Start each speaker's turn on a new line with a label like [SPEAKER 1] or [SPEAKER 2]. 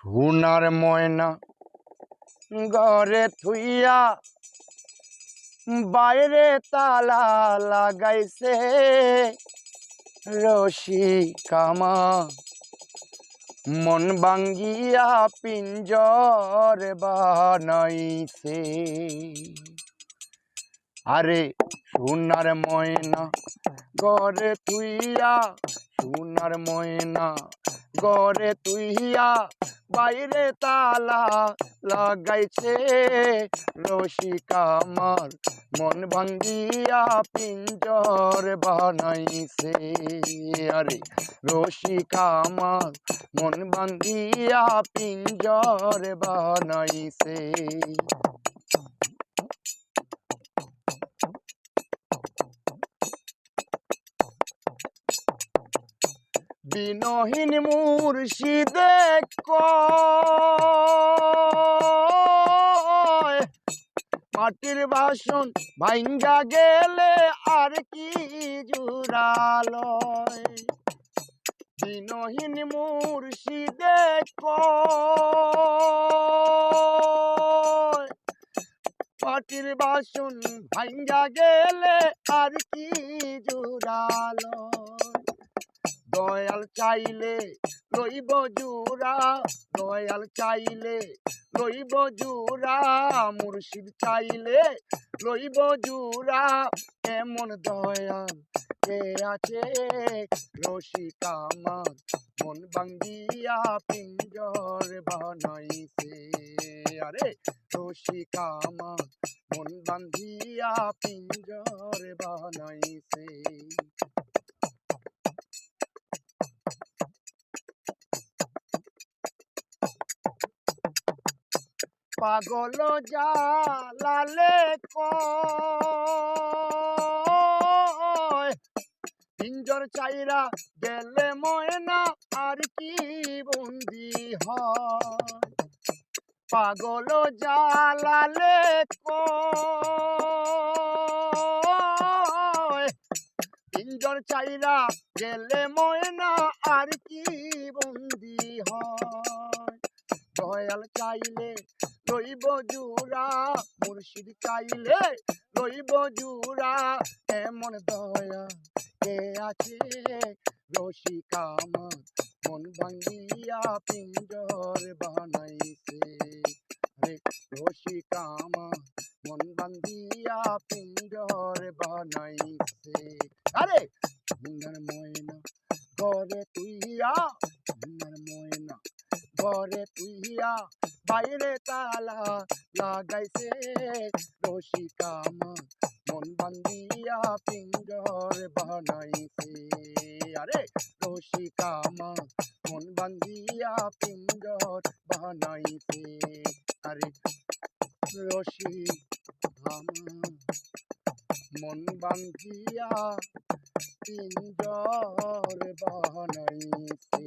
[SPEAKER 1] সোনার ময়না ঘরে থুইয়া বাইরে তালা লাগাইছে। রশি কামা মন বাঙ্গিয়া পিঞ্জর বানাইছে। আরে সোনার ময়না ঘরে তুইয়া সোনার ময়না ঘরে তুইয়া বাইরে তালা লাগাইছে। রসিকা আমার মন ভাঙ্গিয়া পিঞ্জর বানাইছে। আরে, রসিকা আমার মন ভাঙ্গিয়া পিঞ্জর বানাইছে। বিনহীন মুর্শিদে মাটির বাসন ভাঙ্গা গেলে আর কি জুড়ালয়। বিনহীন মুর্শিদে মাটির বাসন ভাঙ্গা গেলে আর কি জুড়ালয়। দয়াল চাইলে লইব জুরা, দয়াল চাইলে লইব জুরা, মুর্শিদ চাইলে লইব জুরা। এমন দয়াল কে আছে? রসিকা মন বাঙ্গিয়া পিঞ্জর বানাইছে। আরে রসিকা মন বাঙ্গিয়া পিঞ্জর বানাইছে। পাগল জালালে কয়? পিঞ্জর চাইরা গেলে ময়না, আর কি বন্দি হয়? পাগল জালালে কয়? পিঞ্জর চাইরা গেলে ময়না, আর কি বন্দি হয়? দয়াল চাইলে লইব জুরা, মুর্শিদ চাইলে লইব জুরা। এমন দয়া কে আছে রসিকা আমার মন ভাঙ্গিয়া পিঞ্জর বানাইছে। রে রসিকা আমার মন ভাঙ্গিয়া পিঞ্জর বানাইছে। আরে মুন্নার ময়না, ঘরে তুইয়া, মুন্নার ময়না, ঘরে তুইয়া বাইরে তালা লাগাইছে। রসিকা আমার মন বান্দিয়া পিঞ্জর বানাইছে। আরে রসিকা আমার মন বান্দিয়া পিঞ্জর বানাইছে। আরে রসি আমার মন বান্ধিয়া পিঞ্জর বানাইছে।